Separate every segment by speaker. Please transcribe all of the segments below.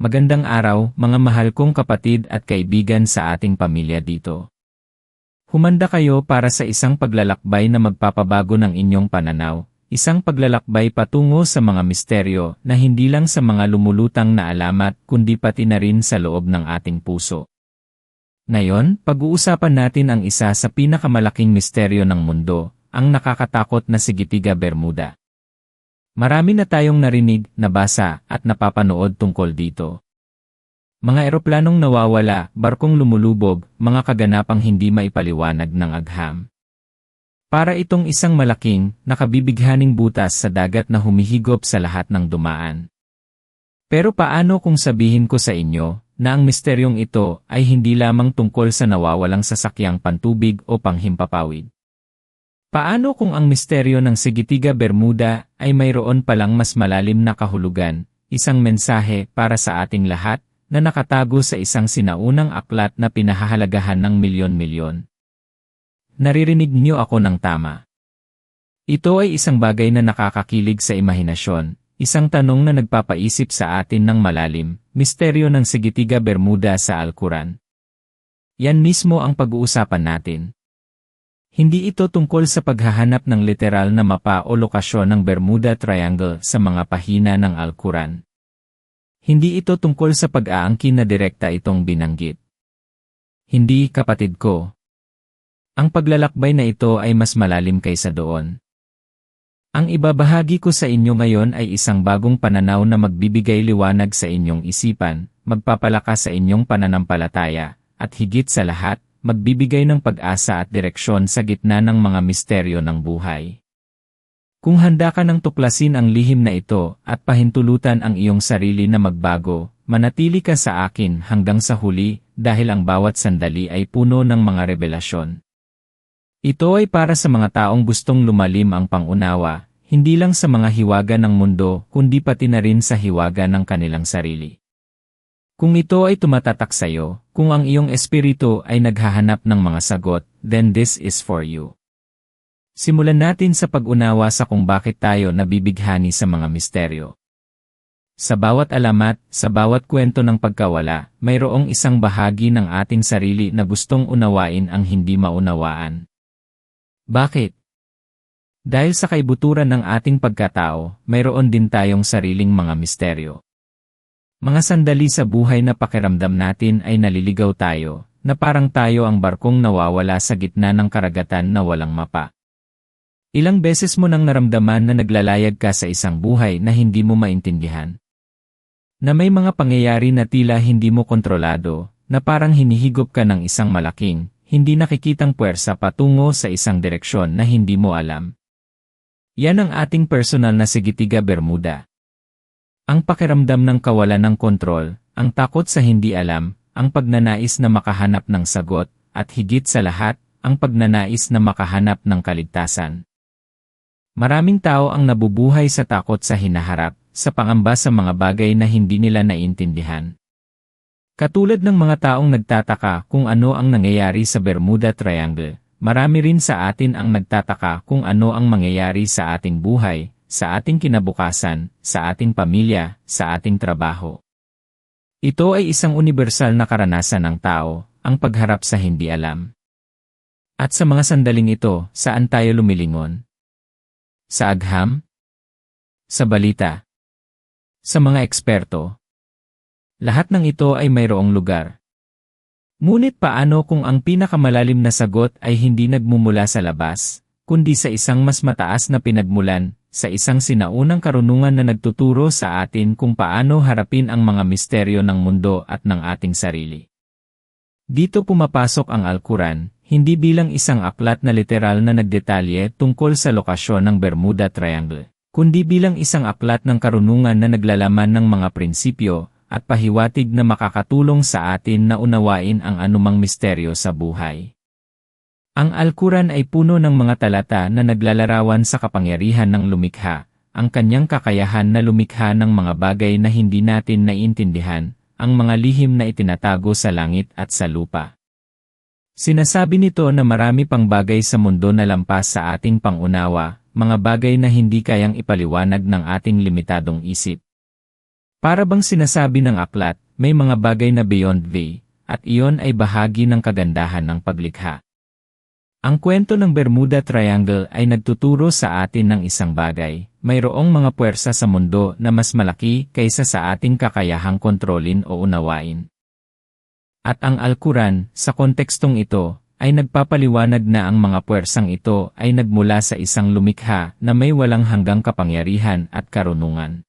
Speaker 1: Magandang araw, mga mahal kong kapatid at kaibigan sa ating pamilya dito. Humanda kayo para sa isang paglalakbay na magpapabago ng inyong pananaw, isang paglalakbay patungo sa mga misteryo na hindi lang sa mga lumulutang na alamat kundi pati na rin sa loob ng ating puso. Ngayon, pag-uusapan natin ang isa sa pinakamalaking misteryo ng mundo, ang nakakatakot na Sigitiga Bermuda. Marami na tayong narinig, nabasa, at napapanood tungkol dito. Mga eroplanong nawawala, barkong lumulubog, mga kaganapang hindi maipaliwanag ng agham. Para itong isang malaking, nakabibighaning butas sa dagat na humihigop sa lahat ng dumaan. Pero paano kung sabihin ko sa inyo, na ang misteryong ito ay hindi lamang tungkol sa nawawalang sasakyang pantubig o panghimpapawid? Paano kung ang misteryo ng Sigitiga Bermuda ay mayroon palang mas malalim na kahulugan, isang mensahe para sa ating lahat na nakatago sa isang sinaunang aklat na pinahahalagahan ng milyon-milyon? Naririnig niyo ako ng tama. Ito ay isang bagay na nakakakilig sa imahinasyon, isang tanong na nagpapaisip sa atin ng malalim, misteryo ng Sigitiga Bermuda sa Alquran. Yan mismo ang pag-uusapan natin. Hindi ito tungkol sa paghahanap ng literal na mapa o lokasyon ng Bermuda Triangle sa mga pahina ng Alquran. Hindi ito tungkol sa pag-aangkin na direkta itong binanggit. Hindi, kapatid ko. Ang paglalakbay na ito ay mas malalim kaysa doon. Ang ibabahagi ko sa inyo ngayon ay isang bagong pananaw na magbibigay liwanag sa inyong isipan, magpapalakas sa inyong pananampalataya, at higit sa lahat, magbibigay ng pag-asa at direksyon sa gitna ng mga misteryo ng buhay. Kung handa ka ng tuklasin ang lihim na ito at pahintulutan ang iyong sarili na magbago, manatili ka sa akin hanggang sa huli dahil ang bawat sandali ay puno ng mga revelasyon. Ito ay para sa mga taong gustong lumalim ang pangunawa, hindi lang sa mga hiwaga ng mundo kundi pati na rin sa hiwaga ng kanilang sarili. Kung ito ay tumatatak sa iyo, kung ang iyong espiritu ay naghahanap ng mga sagot, then this is for you. Simulan natin sa pag-unawa sa kung bakit tayo nabibighani sa mga misteryo. Sa bawat alamat, sa bawat kwento ng pagkawala, mayroong isang bahagi ng ating sarili na gustong unawain ang hindi maunawaan. Bakit? Dahil sa kaibuturan ng ating pagkatao, mayroon din tayong sariling mga misteryo. Mga sandali sa buhay na pakiramdam natin ay naliligaw tayo, na parang tayo ang barkong nawawala sa gitna ng karagatan na walang mapa. Ilang beses mo nang naramdaman na naglalayag ka sa isang buhay na hindi mo maintindihan. Na may mga pangyayari na tila hindi mo kontrolado, na parang hinihigop ka ng isang malaking, hindi nakikitang puwersa patungo sa isang direksyon na hindi mo alam. Yan ang ating personal na Sigitiga Bermuda. Ang pakiramdam ng kawalan ng kontrol, ang takot sa hindi alam, ang pagnanais na makahanap ng sagot, at higit sa lahat, ang pagnanais na makahanap ng kaligtasan. Maraming tao ang nabubuhay sa takot sa hinaharap, sa pangamba sa mga bagay na hindi nila naiintindihan. Katulad ng mga taong nagtataka kung ano ang nangyayari sa Bermuda Triangle, marami rin sa atin ang nagtataka kung ano ang mangyayari sa ating buhay, sa ating kinabukasan, sa ating pamilya, sa ating trabaho. Ito ay isang universal na karanasan ng tao, ang pagharap sa hindi alam. At sa mga sandaling ito, saan tayo lumilingon? Sa agham? Sa balita? Sa mga eksperto? Lahat ng ito ay mayroong lugar. Ngunit paano kung ang pinakamalalim na sagot ay hindi nagmumula sa labas, kundi sa isang mas mataas na pinagmulan, sa isang sinaunang karunungan na nagtuturo sa atin kung paano harapin ang mga misteryo ng mundo at ng ating sarili. Dito pumapasok ang Alquran, hindi bilang isang aklat na literal na nagdetalye tungkol sa lokasyon ng Bermuda Triangle, kundi bilang isang aklat ng karunungan na naglalaman ng mga prinsipyo at pahiwatig na makakatulong sa atin na unawain ang anumang misteryo sa buhay. Ang Alquran ay puno ng mga talata na naglalarawan sa kapangyarihan ng lumikha, ang kanyang kakayahan na lumikha ng mga bagay na hindi natin naiintindihan, ang mga lihim na itinatago sa langit at sa lupa. Sinasabi nito na marami pang bagay sa mundo na lampas sa ating pangunawa, mga bagay na hindi kayang ipaliwanag ng ating limitadong isip. Para bang sinasabi ng aklat, may mga bagay na beyond V, at iyon ay bahagi ng kagandahan ng paglikha. Ang kwento ng Bermuda Triangle ay nagtuturo sa atin ng isang bagay. Mayroong mga puwersa sa mundo na mas malaki kaysa sa ating kakayahang kontrolin o unawain. At ang Alquran, sa kontekstong ito, ay nagpapaliwanag na ang mga puwersang ito ay nagmula sa isang lumikha na may walang hanggang kapangyarihan at karunungan.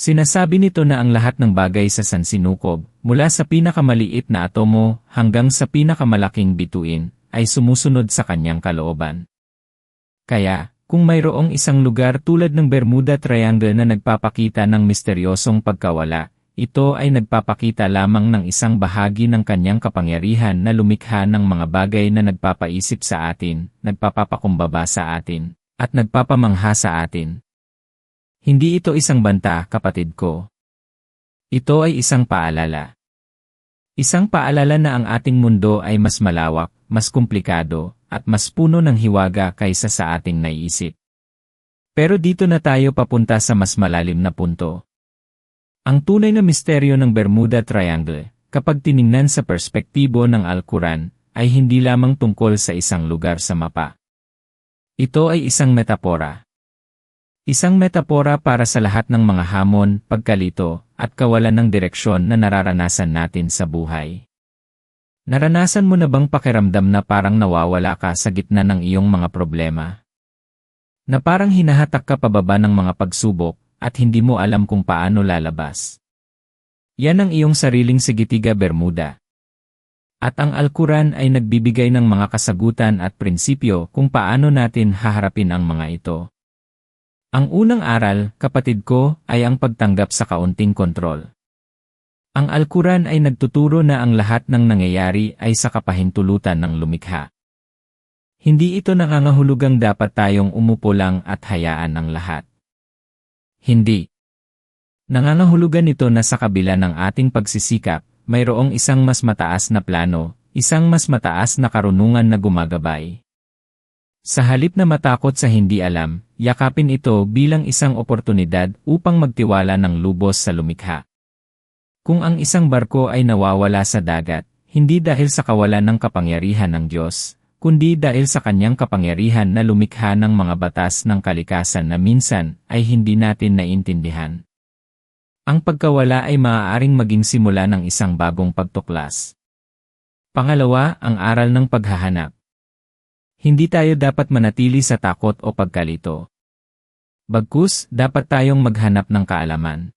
Speaker 1: Sinasabi nito na ang lahat ng bagay sa sansinukob, mula sa pinakamaliit na atomo hanggang sa pinakamalaking bituin, ay sumusunod sa kanyang kalooban. Kaya, kung mayroong isang lugar tulad ng Bermuda Triangle na nagpapakita ng misteryosong pagkawala, ito ay nagpapakita lamang ng isang bahagi ng kanyang kapangyarihan na lumikha ng mga bagay na nagpapaisip sa atin, nagpapapakumbaba sa atin, at nagpapamangha sa atin. Hindi ito isang banta, kapatid ko. Ito ay isang paalala. Isang paalala na ang ating mundo ay mas malawak, mas komplikado, at mas puno ng hiwaga kaysa sa ating naiisip. Pero dito na tayo papunta sa mas malalim na punto. Ang tunay na misteryo ng Bermuda Triangle, kapag tiningnan sa perspektibo ng Al-Quran, ay hindi lamang tungkol sa isang lugar sa mapa. Ito ay isang metapora. Isang metapora para sa lahat ng mga hamon, pagkalito, at kawalan ng direksyon na nararanasan natin sa buhay. Naranasan mo na bang pakiramdam na parang nawawala ka sa gitna ng iyong mga problema? Na parang hinahatak ka pababa ng mga pagsubok, at hindi mo alam kung paano lalabas. Yan ang iyong sariling sigitiga Bermuda. At ang Alquran ay nagbibigay ng mga kasagutan at prinsipyo kung paano natin haharapin ang mga ito. Ang unang aral, kapatid ko, ay ang pagtanggap sa kaunting kontrol. Ang Alquran ay nagtuturo na ang lahat ng nangyayari ay sa kapahintulutan ng lumikha. Hindi ito nangangahulugang dapat tayong umupo lang at hayaan ang lahat. Hindi. Nangangahulugan ito na sa kabila ng ating pagsisikap, mayroong isang mas mataas na plano, isang mas mataas na karunungan na gumagabay. Sa halip na matakot sa hindi alam, yakapin ito bilang isang oportunidad upang magtiwala ng lubos sa lumikha. Kung ang isang barko ay nawawala sa dagat, hindi dahil sa kawalan ng kapangyarihan ng Diyos, kundi dahil sa kanyang kapangyarihan na lumikha ng mga batas ng kalikasan na minsan ay hindi natin naintindihan. Ang pagkawala ay maaaring maging simula ng isang bagong pagtuklas. Pangalawa, ang aral ng paghahanap. Hindi tayo dapat manatili sa takot o pagkalito. Bagkus, dapat tayong maghanap ng kaalaman.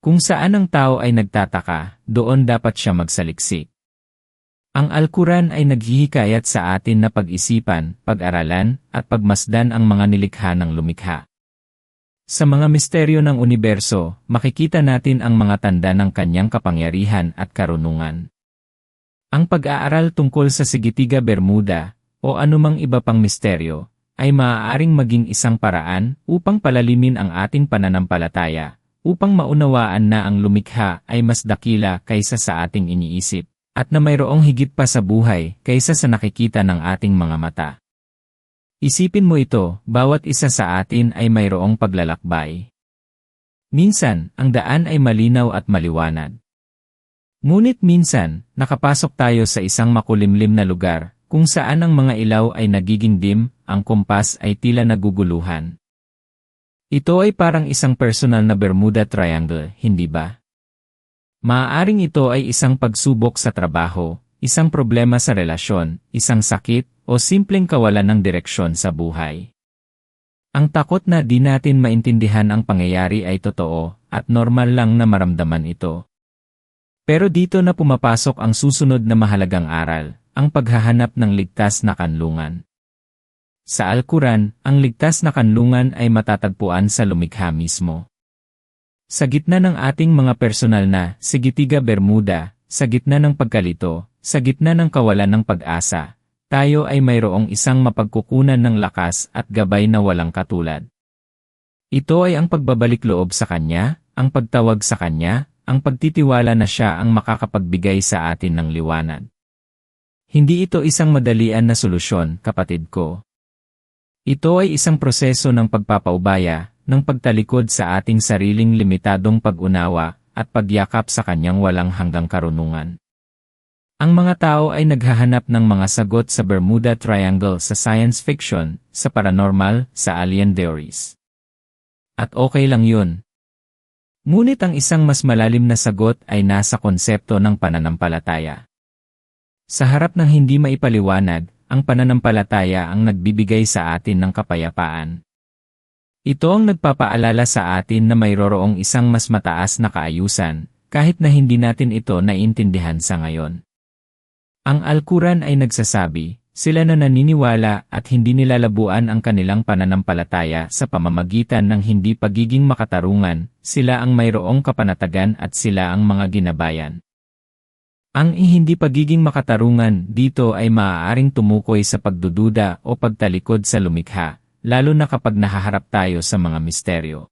Speaker 1: Kung saan ang tao ay nagtataka, doon dapat siya magsaliksik. Ang Alquran ay naghihikayat sa atin na pag-isipan, pag-aralan, at pagmasdan ang mga nilikha ng lumikha. Sa mga misteryo ng universo, makikita natin ang mga tanda ng kanyang kapangyarihan at karunungan. Ang pag-aaral tungkol sa Sigitiga Bermuda, o anumang iba pang misteryo, ay maaaring maging isang paraan upang palalimin ang ating pananampalataya, upang maunawaan na ang lumikha ay mas dakila kaysa sa ating iniisip at na mayroong higit pa sa buhay kaysa sa nakikita ng ating mga mata. Isipin mo ito, bawat isa sa atin ay mayroong paglalakbay. Minsan, ang daan ay malinaw at maliwanag. Ngunit minsan, nakapasok tayo sa isang makulimlim na lugar, kung saan ang mga ilaw ay nagiging dim, ang kumpas ay tila naguguluhan. Ito ay parang isang personal na Bermuda Triangle, hindi ba? Maaaring ito ay isang pagsubok sa trabaho, isang problema sa relasyon, isang sakit, o simpleng kawalan ng direksyon sa buhay. Ang takot na di natin maintindihan ang pangyayari ay totoo, at normal lang na maramdaman ito. Pero dito na pumapasok ang susunod na mahalagang aral, ang paghahanap ng ligtas na kanlungan. Sa Alquran, ang ligtas na kanlungan ay matatagpuan sa lumikha mismo. Sa gitna ng ating mga personal na Sigitiga Bermuda, sa gitna ng pagkalito, sa gitna ng kawalan ng pag-asa, tayo ay mayroong isang mapagkukunan ng lakas at gabay na walang katulad. Ito ay ang pagbabalik loob sa Kanya, ang pagtawag sa Kanya, ang pagtitiwala na Siya ang makakapagbigay sa atin ng liwanag. Hindi ito isang madalian na solusyon, kapatid ko. Ito ay isang proseso ng pagpapaubaya, ng pagtalikod sa ating sariling limitadong pag-unawa at pagyakap sa kanyang walang hanggang karunungan. Ang mga tao ay naghahanap ng mga sagot sa Bermuda Triangle sa science fiction, sa paranormal, sa alien theories. At okay lang yun. Ngunit ang isang mas malalim na sagot ay nasa konsepto ng pananampalataya. Sa harap ng hindi maipaliwanag, ang pananampalataya ang nagbibigay sa atin ng kapayapaan. Ito ang nagpapaalala sa atin na mayroong isang mas mataas na kaayusan, kahit na hindi natin ito naiintindihan sa ngayon. Ang Alquran ay nagsasabi, sila na naniniwala at hindi nilalabuan ang kanilang pananampalataya sa pamamagitan ng hindi pagiging makatarungan, sila ang mayroong kapanatagan at sila ang mga ginabayan. Ang hindi pagiging makatarungan dito ay maaaring tumukoy sa pagdududa o pagtalikod sa lumikha, lalo na kapag nahaharap tayo sa mga misteryo.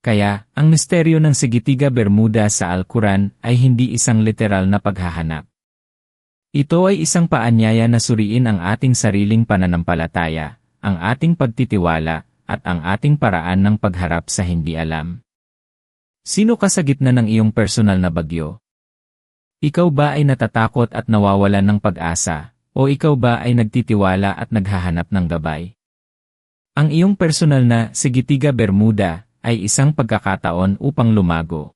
Speaker 1: Kaya, ang misteryo ng Sigitiga Bermuda sa Alquran ay hindi isang literal na paghahanap. Ito ay isang paanyaya na suriin ang ating sariling pananampalataya, ang ating pagtitiwala, at ang ating paraan ng pagharap sa hindi alam. Sino ka sa gitna ng iyong personal na bagyo? Ikaw ba ay natatakot at nawawalan ng pag-asa, o ikaw ba ay nagtitiwala at naghahanap ng gabay? Ang iyong personal na Sigitiga Bermuda ay isang pagkakataon upang lumago.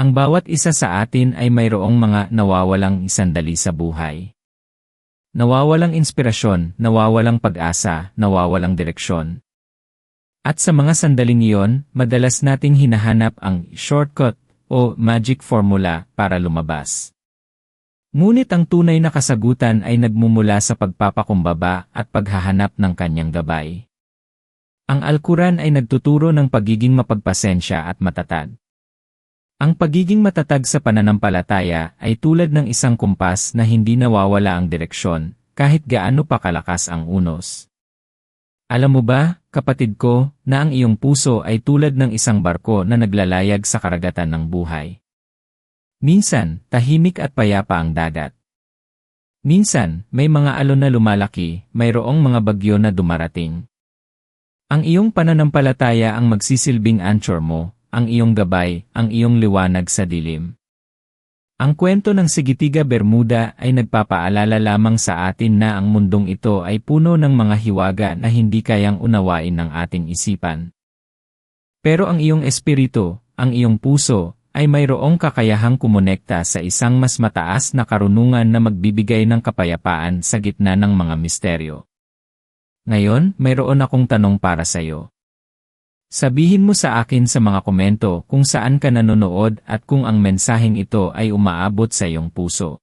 Speaker 1: Ang bawat isa sa atin ay mayroong mga nawawalang sandali sa buhay. Nawawalang inspirasyon, nawawalang pag-asa, nawawalang direksyon. At sa mga sandaling iyon, madalas nating hinahanap ang shortcut o magic formula para lumabas. Ngunit ang tunay na kasagutan ay nagmumula sa pagpapakumbaba at paghahanap ng kanyang gabay. Ang Alquran ay nagtuturo ng pagiging mapagpasensya at matatag. Ang pagiging matatag sa pananampalataya ay tulad ng isang kumpas na hindi nawawala ang direksyon, kahit gaano pa kalakas ang unos. Alam mo ba, kapatid ko, na ang iyong puso ay tulad ng isang barko na naglalayag sa karagatan ng buhay. Minsan, tahimik at payapa ang dagat. Minsan, may mga alon na lumalaki, mayroong mga bagyo na dumarating. Ang iyong pananampalataya ang magsisilbing anchor mo, ang iyong gabay, ang iyong liwanag sa dilim. Ang kwento ng Sigitiga Bermuda ay nagpapaalala lamang sa atin na ang mundong ito ay puno ng mga hiwaga na hindi kayang unawain ng ating isipan. Pero ang iyong espiritu, ang iyong puso, ay mayroong kakayahang kumonekta sa isang mas mataas na karunungan na magbibigay ng kapayapaan sa gitna ng mga misteryo. Ngayon, mayroon akong tanong para sa iyo. Sabihin mo sa akin sa mga komento kung saan ka nanonood at kung ang mensaheng ito ay umaabot sa iyong puso.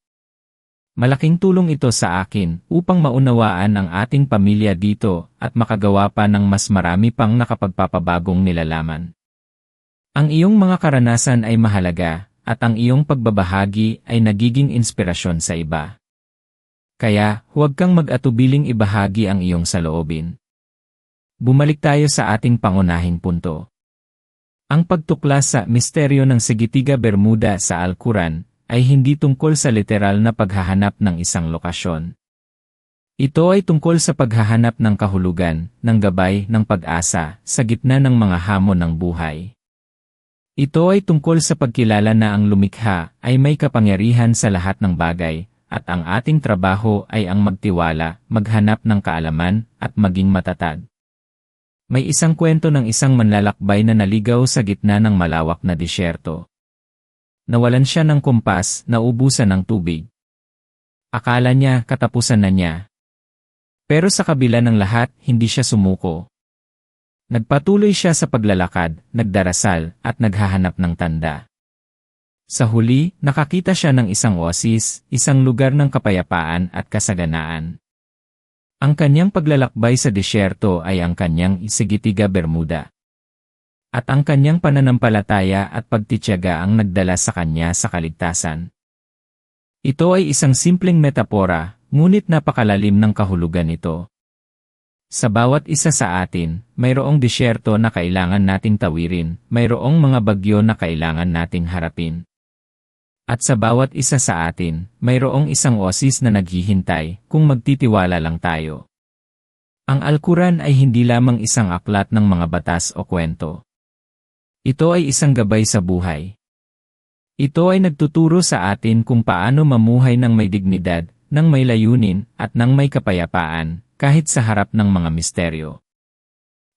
Speaker 1: Malaking tulong ito sa akin upang maunawaan ang ating pamilya dito at makagawa pa ng mas marami pang nakapagpapabagong nilalaman. Ang iyong mga karanasan ay mahalaga at ang iyong pagbabahagi ay nagiging inspirasyon sa iba. Kaya, huwag kang mag-atubiling ibahagi ang iyong saloobin. Bumalik tayo sa ating pangunahing punto. Ang pagtuklas sa misteryo ng Sigitiga Bermuda sa Alquran ay hindi tungkol sa literal na paghahanap ng isang lokasyon. Ito ay tungkol sa paghahanap ng kahulugan, ng gabay, ng pag-asa, sa gitna ng mga hamon ng buhay. Ito ay tungkol sa pagkilala na ang lumikha ay may kapangyarihan sa lahat ng bagay, at ang ating trabaho ay ang magtiwala, maghanap ng kaalaman, at maging matatag. May isang kwento ng isang manlalakbay na naligaw sa gitna ng malawak na disyerto. Nawalan siya ng kumpas, naubusan ng tubig. Akala niya katapusan na niya. Pero sa kabila ng lahat, hindi siya sumuko. Nagpatuloy siya sa paglalakad, nagdarasal, at naghahanap ng tanda. Sa huli, nakakita siya ng isang oasis, isang lugar ng kapayapaan at kasaganaan. Ang kanyang paglalakbay sa disyerto ay ang kanyang Isigitiga Bermuda. At ang kanyang pananampalataya at pagtityaga ang nagdala sa kanya sa kaligtasan. Ito ay isang simpleng metapora, ngunit napakalalim ng kahulugan nito. Sa bawat isa sa atin, mayroong disyerto na kailangan nating tawirin, mayroong mga bagyo na kailangan nating harapin. At sa bawat isa sa atin, mayroong isang oasis na naghihintay kung magtitiwala lang tayo. Ang Alquran ay hindi lamang isang aklat ng mga batas o kwento. Ito ay isang gabay sa buhay. Ito ay nagtuturo sa atin kung paano mamuhay ng may dignidad, ng may layunin, at ng may kapayapaan, kahit sa harap ng mga misteryo.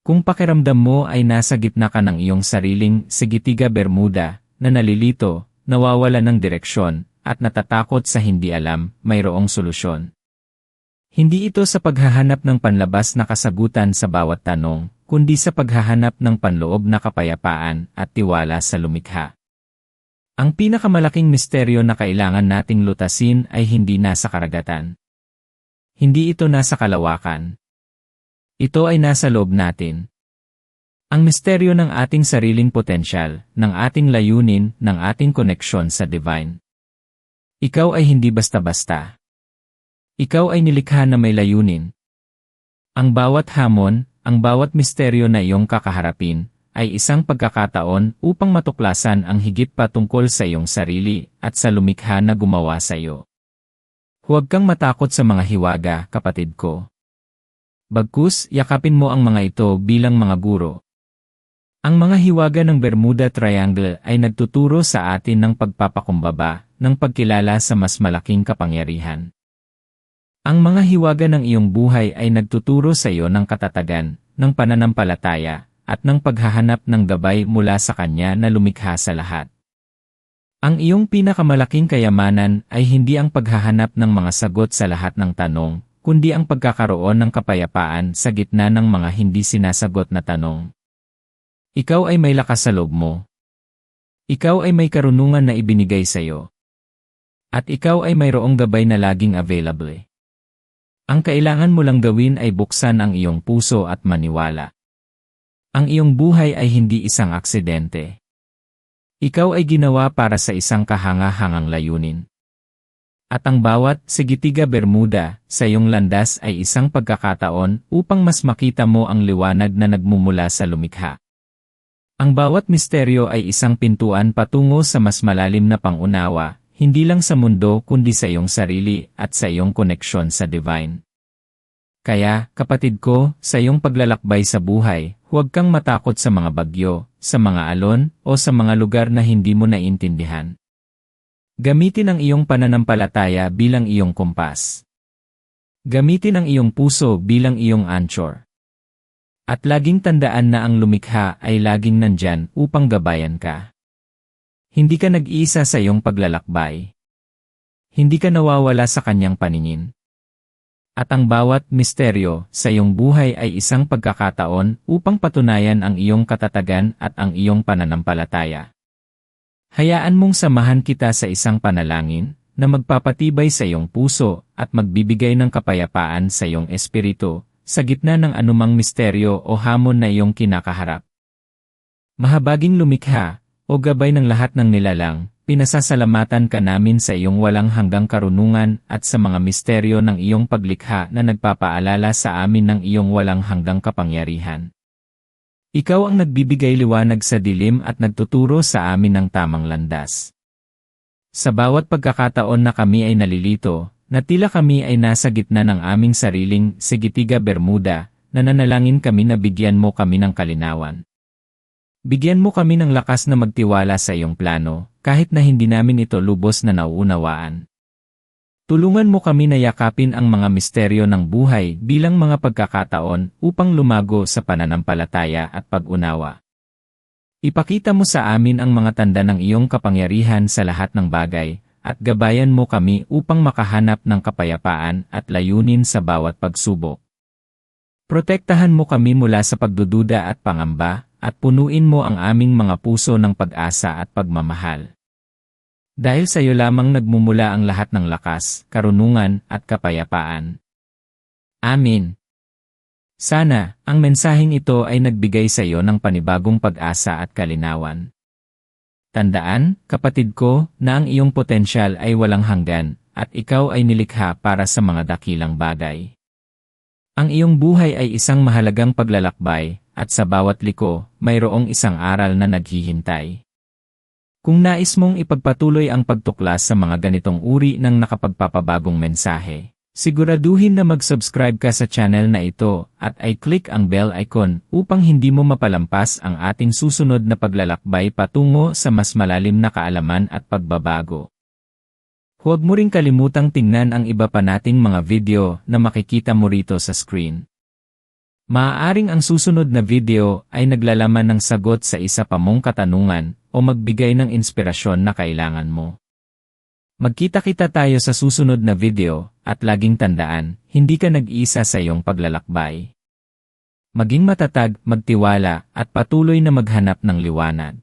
Speaker 1: Kung pakiramdam mo ay nasa gitna ka ng iyong sariling segitiga Bermuda, na nalilito, nawawala ng direksyon, at natatakot sa hindi alam, mayroong solusyon. Hindi ito sa paghahanap ng panlabas na kasagutan sa bawat tanong, kundi sa paghahanap ng panloob na kapayapaan at tiwala sa lumikha. Ang pinakamalaking misteryo na kailangan nating lutasin ay hindi nasa karagatan. Hindi ito nasa kalawakan. Ito ay nasa loob natin. Ang misteryo ng ating sariling potensyal, ng ating layunin, ng ating koneksyon sa divine. Ikaw ay hindi basta-basta. Ikaw ay nilikha na may layunin. Ang bawat hamon, ang bawat misteryo na iyong kakaharapin, ay isang pagkakataon upang matuklasan ang higit pa tungkol sa iyong sarili at sa lumikha na gumawa sa iyo. Huwag kang matakot sa mga hiwaga, kapatid ko. Bagkus, yakapin mo ang mga ito bilang mga guro. Ang mga hiwaga ng Bermuda Triangle ay nagtuturo sa atin ng pagpapakumbaba, ng pagkilala sa mas malaking kapangyarihan. Ang mga hiwaga ng iyong buhay ay nagtuturo sa iyo ng katatagan, ng pananampalataya, at ng paghahanap ng gabay mula sa Kanya na lumikha sa lahat. Ang iyong pinakamalaking kayamanan ay hindi ang paghahanap ng mga sagot sa lahat ng tanong, kundi ang pagkakaroon ng kapayapaan sa gitna ng mga hindi sinasagot na tanong. Ikaw ay may lakas sa loob mo. Ikaw ay may karunungan na ibinigay sa iyo. At ikaw ay mayroong gabay na laging available. Ang kailangan mo lang gawin ay buksan ang iyong puso at maniwala. Ang iyong buhay ay hindi isang aksidente. Ikaw ay ginawa para sa isang kahanga-hangang layunin. At ang bawat sigitiga Bermuda sa iyong landas ay isang pagkakataon upang mas makita mo ang liwanag na nagmumula sa lumikha. Ang bawat misteryo ay isang pintuan patungo sa mas malalim na pangunawa, hindi lang sa mundo kundi sa iyong sarili at sa iyong koneksyon sa divine. Kaya, kapatid ko, sa iyong paglalakbay sa buhay, huwag kang matakot sa mga bagyo, sa mga alon, o sa mga lugar na hindi mo naiintindihan. Gamitin ang iyong pananampalataya bilang iyong kumpas. Gamitin ang iyong puso bilang iyong anchor. At laging tandaan na ang lumikha ay laging nandyan upang gabayan ka. Hindi ka nag-iisa sa iyong paglalakbay. Hindi ka nawawala sa kanyang paningin. At ang bawat misteryo sa iyong buhay ay isang pagkakataon upang patunayan ang iyong katatagan at ang iyong pananampalataya. Hayaan mong samahan kita sa isang panalangin na magpapatibay sa iyong puso at magbibigay ng kapayapaan sa iyong espiritu sa gitna ng anumang misteryo o hamon na iyong kinakaharap. Mahabaging lumikha, o gabay ng lahat ng nilalang, pinasasalamatan ka namin sa iyong walang hanggang karunungan at sa mga misteryo ng iyong paglikha na nagpapaalala sa amin ng iyong walang hanggang kapangyarihan. Ikaw ang nagbibigay liwanag sa dilim at nagtuturo sa amin ng tamang landas. Sa bawat pagkakataon na kami ay nalilito, na tila kami ay nasa gitna ng aming sariling Sigitiga Bermuda, nananalangin kami na bigyan mo kami ng kalinawan. Bigyan mo kami ng lakas na magtiwala sa iyong plano, kahit na hindi namin ito lubos na nauunawaan. Tulungan mo kami na yakapin ang mga misteryo ng buhay bilang mga pagkakataon upang lumago sa pananampalataya at pag-unawa. Ipakita mo sa amin ang mga tanda ng iyong kapangyarihan sa lahat ng bagay, at gabayan mo kami upang makahanap ng kapayapaan at layunin sa bawat pagsubok. Protektahan mo kami mula sa pagdududa at pangamba, at punuin mo ang aming mga puso ng pag-asa at pagmamahal. Dahil sa iyo lamang nagmumula ang lahat ng lakas, karunungan, at kapayapaan. Amin. Sana, ang mensaheng ito ay nagbigay sa iyo ng panibagong pag-asa at kalinawan. Tandaan, kapatid ko, na ang iyong potensyal ay walang hanggan, at ikaw ay nilikha para sa mga dakilang bagay. Ang iyong buhay ay isang mahalagang paglalakbay, at sa bawat liko, mayroong isang aral na naghihintay. Kung nais mong ipagpatuloy ang pagtuklas sa mga ganitong uri ng nakapagpapabagong mensahe, Siguraduhin na mag-subscribe ka sa channel na ito at ay click ang bell icon upang hindi mo mapalampas ang ating susunod na paglalakbay patungo sa mas malalim na kaalaman at pagbabago. Huwag mo ring kalimutang tingnan ang iba pa nating mga video na makikita mo rito sa screen. Maaaring ang susunod na video ay naglalaman ng sagot sa isa pa mong katanungan o magbigay ng inspirasyon na kailangan mo. Magkita-kita tayo sa susunod na video, at laging tandaan, hindi ka nag-isa sa iyong paglalakbay. Maging matatag, magtiwala, at patuloy na maghanap ng liwanag.